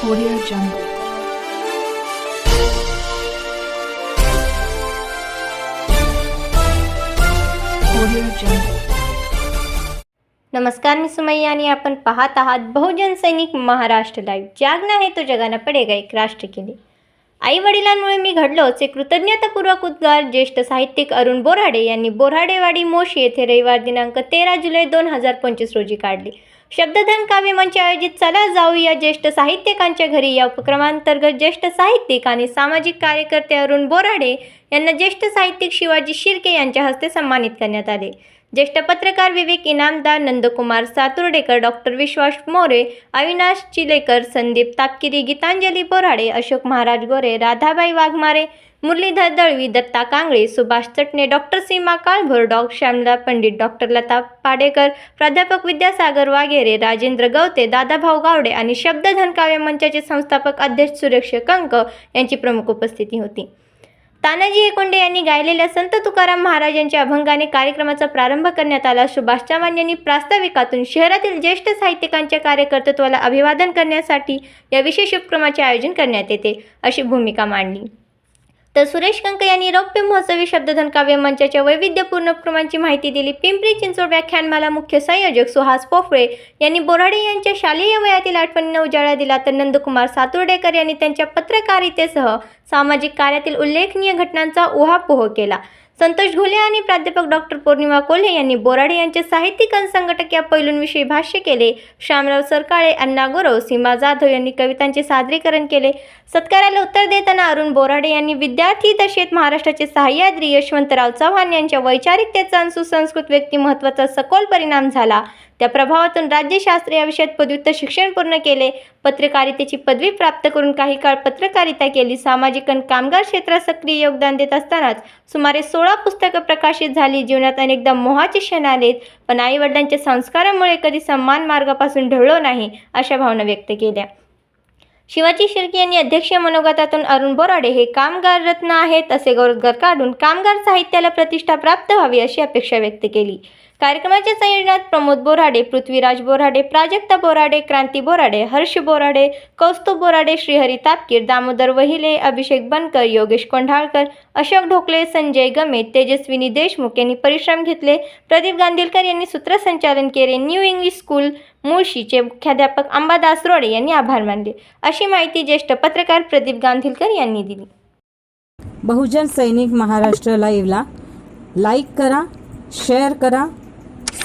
Audio Jungle. Audio Jungle. नमस्कार मी सुमैया आणि आपण पाहत आहात बहुजन सैनिक महाराष्ट्र लाईव्ह जागना हे तो जगाना पडेगा एक राष्ट्र केले आई वडिलांमुळे मी घडलोच एक कृतज्ञतापूर्वक उद्गार ज्येष्ठ साहित्यिक अरुण बोराडे यांनी बोराडेवाडी मोशी येथे रविवार दिनांक तेरा जुलै दोन हजार पंचवीस रोजी काढली शब्दधन काव्य मंच आयोजित चला जाऊ या ज्येष्ठ साहित्यिकांच्या घरी. या उपक्रमांतर्गत ज्येष्ठ साहित्यिक आणि सामाजिक कार्यकर्ते अरुण बोराडे यांना ज्येष्ठ साहित्यिक शिवाजी शिर्के यांच्या हस्ते सन्मानित करण्यात आले. ज्येष्ठ पत्रकार विवेक इनामदार नंदकुमार सातुर्डेकर डॉक्टर विश्वास मोरे अविनाश चिलेकर संदीप तापकिरी गीतांजली बोराडे अशोक महाराज गोरे राधाबाई वाघमारे मुरलीधर दळवी दत्ता कांगळे सुभाष चटणे डॉक्टर सीमा काळभोर डॉ. श्यामला पंडित डॉक्टर लता पाडेकर प्राध्यापक विद्यासागर वाघेरे राजेंद्र गवते दादाभाऊ गावडे आणि शब्दधन काव्य मंचाचे संस्थापक अध्यक्ष सुरेश कंक यांची प्रमुख उपस्थिती होती. तानाजी एकोंडे यांनी गायलेल्या संत तुकाराम महाराज यांच्या अभंगाने कार्यक्रमाचा प्रारंभ करण्यात आला. सुभाष चव्हाण यांनी प्रास्ताविकातून शहरातील ज्येष्ठ साहित्यिकांच्या कार्यकर्तृत्वाला अभिवादन करण्यासाठी या विशेष उपक्रमाचे आयोजन करण्यात येते अशी भूमिका मांडली. तर सुरेश कंक यांनी रौप्य महोत्सवी शब्दधन काव्य मंचाच्या वैविध्यपूर्ण उपक्रमांची माहिती दिली. पिंपरी चिंचवड व्याख्यानमाला मुख्य संयोजक सुहास पोफळे यांनी बोराडे यांच्या शालेय वयातील आठवणींना उजाळा दिला तर नंदकुमार सातुर्डेकर यांनी त्यांच्या पत्रकारितेसह सामाजिक कार्यातील उल्लेखनीय घटनांचा उहापोह केला. संतोष घोले आणि प्राध्यापक डॉक्टर पौर्णिमा कोल्हे यांनी बोराडे यांचे साहित्यिक आणि संघटक या पैलूंविषयी भाष्य केले. श्यामराव सरकाळे अण्णा गौरव सीमा जाधव यांनी कवितांचे सादरीकरण केले. सत्काराला उत्तर देताना अरुण बोराडे यांनी विद्यार्थी दशेत महाराष्ट्राचे सहाय्याद्री यशवंतराव चव्हाण यांच्या वैचारिकतेचा आणि सुसंस्कृत व्यक्तिमत्वाचा सखोल परिणाम झाला. त्या प्रभावातून राज्यशास्त्र या विषयात पदव्युत्तर शिक्षण पूर्ण केले. पत्रकारितेची पदवी प्राप्त करून काही काळ पत्रकारिता केली. सामाजिक आणि कामगार क्षेत्रात सक्रिय योगदान देत असतानाच सुमारे सोळा पुस्तकं प्रकाशित झाली. जीवनात अनेकदा मोहाचे क्षण आलेत पण आईवडिलांच्या संस्कारामुळे कधी सन्मान मार्गापासून ढळलो नाही अशा भावना व्यक्त केल्या. शिवाजी शिर्के यांनी अध्यक्षीय मनोगतातून अरुण बोराडे हे कामगार रत्न आहेत असे गौरवोद्गार काढून कामगार साहित्याला प्रतिष्ठा प्राप्त व्हावी अशी अपेक्षा व्यक्त केली. कार्यक्रमाच्या संयोजनात प्रमोद बोराडे पृथ्वीराज बोराडे प्राजक्ता बोराडे क्रांती बोराडे हर्ष बोराडे कौस्तुभ बोराडे श्रीहरी तापकीर दामोदर वहिले अभिषेक बनकर योगेश कोंढाळकर अशोक ढोकले संजय गमे तेजस्विनी देशमुख यांनी परिश्रम घेतले. प्रदीप गांधीलकर यांनी सूत्रसंचालन केले. न्यू इंग्लिश स्कूल मुळशीचे मुख्याध्यापक अंबादास रोडे यांनी आभार मानले. अशी माहिती ज्येष्ठ पत्रकार प्रदीप गांधीलकर यांनी दिली. बहुजन सैनिक महाराष्ट्र लाईव्हला लाईक करा शेअर करा